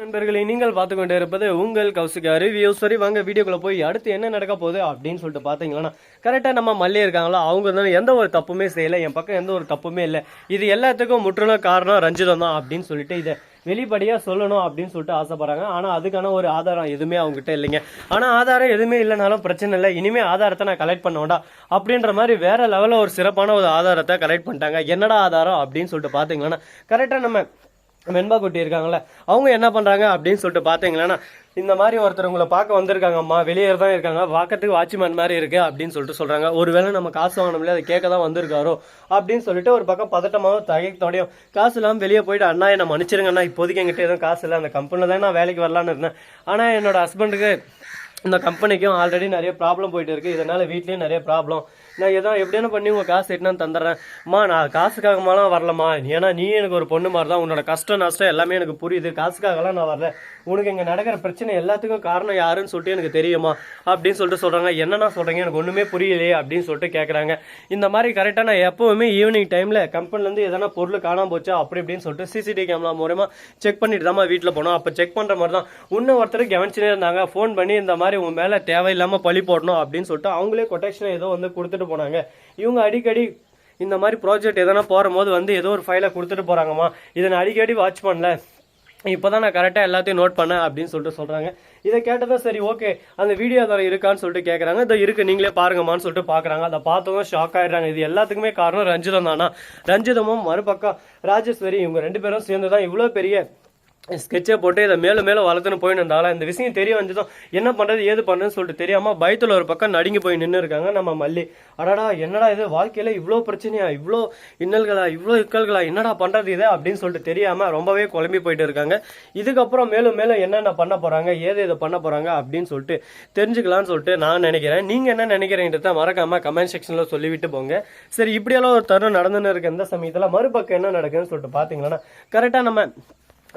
நண்பர்களை நீங்கள் பார்த்து கொண்டே இருப்பது உங்கள் கௌசிகா ரிவ்யூ சரி வாங்க வீடியோக்குள்ள போய் அடுத்து என்ன நடக்க போகுது அப்படின்னு சொல்லிட்டு பார்த்தீங்கன்னா கரெக்டாக நம்ம மல்லி இருக்காங்களோ? அவங்க தான் எந்த ஒரு தப்புமே செய்யலை. என் பக்கம் எந்த ஒரு தப்புமே இல்லை. இது எல்லாத்துக்கும் முற்றிலும் காரணம் ரஞ்சிதம் தான் அப்படின்னு சொல்லிட்டு இதை வெளிப்படையாக சொல்லணும் அப்படின்னு சொல்லிட்டு ஆசைப்படுறாங்க. ஆனால் அதுக்கான ஒரு ஆதாரம் எதுவுமே அவங்ககிட்ட இல்லைங்க. ஆனால் ஆதாரம் எதுவுமே இல்லைனாலும் பிரச்சனை இல்லை. இனிமே ஆதாரத்தை நான் கலெக்ட் பண்ண வேண்டாம். அப்படின்ற மாதிரி வேற லெவலில் ஒரு சிறப்பான ஒரு ஆதாரத்தை கலெக்ட் பண்ணிட்டாங்க. என்னடா ஆதாரம் அப்படின்னு சொல்லிட்டு பார்த்தீங்கன்னா கரெக்டாக நம்ம வெண்பா குட்டி இருக்காங்கள அவங்க என்ன பண்ணுறாங்க அப்படின்னு சொல்லிட்டு பாத்தீங்கன்னா இந்த மாதிரி ஒருத்தர் உங்களை பார்க்க வந்திருக்காங்கம்மா வெளியே தான் இருக்காங்க பார்க்கறதுக்கு வாட்ச்மேன் மாதிரி இருக்குது அப்படின்னு சொல்லிட்டு சொல்கிறாங்க ஒருவேளை நம்ம காசு வாங்கணும்ல அதை கேட்க தான் வந்திருக்காரோ அப்படின்னு சொல்லிட்டு ஒரு பக்கம் பதட்டமாவும் தகைத்தோடையும் காசு இல்லாமல் வெளியே போயிட்டு அண்ணா என்ன மன்னிச்சிருங்க அண்ணா இப்போதைக்கு எங்கிட்ட எதுவும் காசு இல்லை அந்த கம்பெனியில் தான் நான் வேலைக்கு வரலான்னு இருந்தேன். ஆனால் என்னோட ஹஸ்பண்டுக்கு இந்த கம்பெனிக்கும் ஆல்ரெடி நிறைய ப்ராப்ளம் போயிட்டு இருக்கு இதனால வீட்லயும் நிறைய ப்ராப்ளம் நான் ஏதோ எப்படியான பண்ணி உங்க காசு எட்டுனான்னு தந்துடுறேன். அம்மா நான் காசுக்காகமாலாம் வரலம்மா. ஏன்னா நீ எனக்கு ஒரு பொண்ணு மாதிரி தான் உன்னோட கஷ்டம் நஷ்டம் எல்லாமே எனக்கு புரியுது. காசுக்காகலாம் நான் வரல. உனக்கு இங்கே நடக்கிற பிரச்சனை எல்லாத்துக்கும் காரணம் யாருன்னு சொல்லிட்டு எனக்கு தெரியுமா? அப்படின்னு சொல்லிட்டு சொல்கிறாங்க என்னென்ன சொல்கிறீங்க எனக்கு ஒன்றுமே புரியலையே அப்படின்னு சொல்லிட்டு கேட்குறாங்க இந்த மாதிரி கரெக்டாக நான் எப்போவுமே ஈவினிங் டைமில் கம்பெனிலேருந்து எதனா பொருள் காணாமல் போச்சா? அப்படி இப்படின்னு சொல்லிட்டு சிசிடிவி கேமரா மூலமாக செக் பண்ணிட்டு தான் வீட்டில் போனோம். அப்போ செக் பண்ணுற மாதிரி தான் இன்னும் ஒருத்தர் கவனிச்சுனே இருந்தாங்க. ஃபோன் பண்ணி இந்த மாதிரி உன் மேல தேவையில்லாம பழி போடணும் அப்படின்னு சொல்லிட்டு அவங்களே கொட்டேஷன் ஏதோ வந்து கொடுத்துட்டு போனாங்க. இவங்க அடிக்கடி இந்த மாதிரி ப்ராஜெக்ட் எதனா போகும்போது வந்து ஏதோ ஒரு ஃபைலை கொடுத்துட்டு போறாங்கம்மா. இதை நான் அடிக்கடி வாட்ச் பண்ணல. இப்போதான் நான் கரெக்டாக எல்லாத்தையும் நோட் பண்ணேன் அப்படின்னு சொல்லிட்டு சொல்றாங்க. இதை கேட்டதும் சரி ஓகே அந்த வீடியோ அதில் இருக்கான்னு சொல்லிட்டு கேட்குறாங்க இதை இருக்கு நீங்களே பாருங்கம்மான்னு சொல்லிட்டு பார்க்குறாங்க அதை பார்த்ததும் ஷாக் ஆகிடுறாங்க இது எல்லாத்துக்குமே காரணம் ரஞ்சிதம் தானா? ரஞ்சிதமும் மறுபக்கம் ராஜேஸ்வரி இவங்க ரெண்டு பேரும் சேர்ந்து தான் இவ்வளோ பெரிய ஸ்கெட்சை போட்டு இதை மேலும் மேலும் வளர்த்துன்னு போயின்னு இருந்தாலும் இந்த விஷயம் தெரிய வந்ததும் என்ன பண்ணுறது ஏது பண்ணுறதுன்னு சொல்லிட்டு தெரியாமல் பயத்தில் ஒரு பக்கம் நடுங்கி போய் நின்று இருக்காங்க நம்ம மல்லி. அடடா என்னடா இது? வாழ்க்கையில் இவ்வளோ பிரச்சனையா? இவ்வளோ இன்னல்களா? இவ்வளோ இக்கல்களா? என்னடா பண்ணுறது இதை? அப்படின்னு சொல்லிட்டு தெரியாமல் ரொம்பவே குழம்பி போயிட்டு இருக்காங்க. இதுக்கப்புறம் மேலும் மேலும் என்னென்ன பண்ண போகிறாங்க ஏது இதை பண்ண போகிறாங்க அப்படின்னு சொல்லிட்டு தெரிஞ்சுக்கலாம்னு சொல்லிட்டு நான் நினைக்கிறேன். நீங்கள் என்ன நினைக்கிறீங்கன்றத மறக்காமல் கமெண்ட் செக்ஷனில் சொல்லிவிட்டு போங்க. சரி இப்படியெல்லாம் ஒரு தருணம் நடந்துன்னு இருக்க இந்த சமயத்தில் மறுபக்கம் என்ன நடக்குதுன்னு சொல்லிட்டு பார்த்தீங்கன்னா கரெக்டாக நம்ம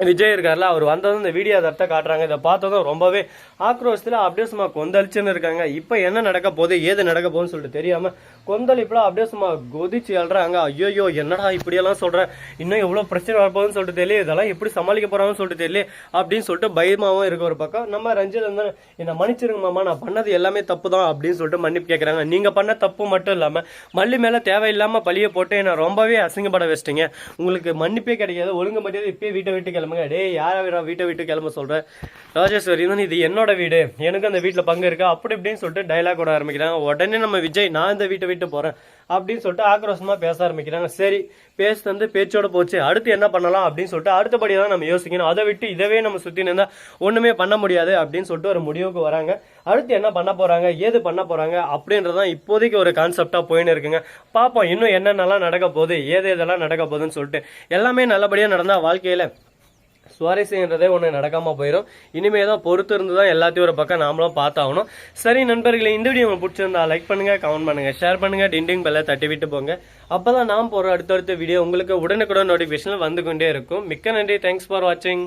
விஜய் இருக்கார்ல அவர் வந்ததும் இந்த வீடியோ தரத்தை காட்டுறாங்க. இதை பார்த்ததும் ரொம்பவே ஆக்ரோஷத்தில் அப்படியே சும்மா கொந்தளிச்சுன்னு இருக்காங்க. இப்போ என்ன நடக்க போகுது ஏது நடக்க போகுதுன்னு சொல்லிட்டு தெரியாமல் கொந்தளிப்பில் அப்படியே சும்மா கொதிச்சு எழுறாங்க ஐயோ என்னடா இப்படியெல்லாம் சொல்கிறேன் இன்னும் எவ்வளோ பிரச்சனை வரப்போகுதுன்னு சொல்லிட்டு தெரியல இதெல்லாம் எப்படி சமாளிக்க போகிறாங்கன்னு சொல்லிட்டு தெரியல அப்படின்னு சொல்லிட்டு பயமாகவும் இருக்க ஒரு பக்கம். நம்ம ரஞ்சித் வந்து என்னை மன்னிச்சிருங்க மாமா நான் பண்ணது எல்லாமே தப்பு தான் அப்படின்னு சொல்லிட்டு மன்னிப்பு கேட்குறாங்க நீங்கள் பண்ண தப்பு மட்டும் இல்லாமல் மல்லி மேலே தேவையில்லாமல் பழியை போட்டு என்னை ரொம்பவே அசிங்கப்பட வச்சிட்டிங்க. உங்களுக்கு மன்னிப்பே கிடைக்காது ஒழுங்கு மரியாதை இப்பயே வீட்டை விட்டு கிளம்புங்க டேய் யாரை வீட்டை விட்டு கிளம்ப சொல்றேன் ராஜேஸ்வரி இது என்னோட வீடு. எனக்கு அந்த வீட்டுல பங்கு இருக்கா. அப்படி இப்படின்னு சொல்லிட்டு டைலாக் விட ஆரம்பிக்கிறாங்க. உடனே நம்ம விஜய் நான் இந்த வீட்டை விட்டு போறேன். அப்படின்னு சொல்லிட்டு ஆக்ரோஷமா பேச ஆரம்பிக்கிறாங்க. சரி பேசு வந்து பேச்சோட போச்சு. அடுத்து என்ன பண்ணலாம் அப்படின்னு சொல்லிட்டு அடுத்தபடியாக தான் நம்ம யோசிக்கணும். அதை விட்டு இதவே நம்ம சுத்தி நின்றா ஒண்ணுமே பண்ண முடியாது அப்படின்னு சொல்லிட்டு ஒரு முடிவுக்கு வராங்க. அடுத்து என்ன பண்ண போறாங்க? ஏது பண்ண போறாங்க? அப்படின்றதான் இப்போதைக்கு ஒரு கான்செப்டா போயின்னு இருக்குங்க. பாப்போம் இன்னும் என்னென்னலாம் நடக்க போகுது ஏது எதெல்லாம் நடக்க போகுதுன்னு சொல்லிட்டு. எல்லாமே நல்லபடியா நடந்தா வாழ்க்கையில சுவாரஸ்யன்றதே ஒன்று நடக்காம போயிடும் இனிமே தான் பொறுத்து இருந்து தான் எல்லாத்தையும் ஒரு பக்கம் நாமளும் பார்த்தாகணும். சரி நண்பர்களே இந்த வீடியோ உங்களுக்கு பிடிச்சிருந்தா லைக் பண்ணுங்க கமெண்ட் பண்ணுங்க ஷேர் பண்ணுங்க டிண்டிங் பெல்ல தட்டி விட்டு போங்க. அப்போ தான் நாம் போகிற அடுத்தடுத்த வீடியோ உங்களுக்கு உடனுக்குடன் நோட்டிஃபிகேஷன் வந்து கொண்டே இருக்கும். மிக்க நன்றி. தேங்க்ஸ் ஃபார் வாட்சிங்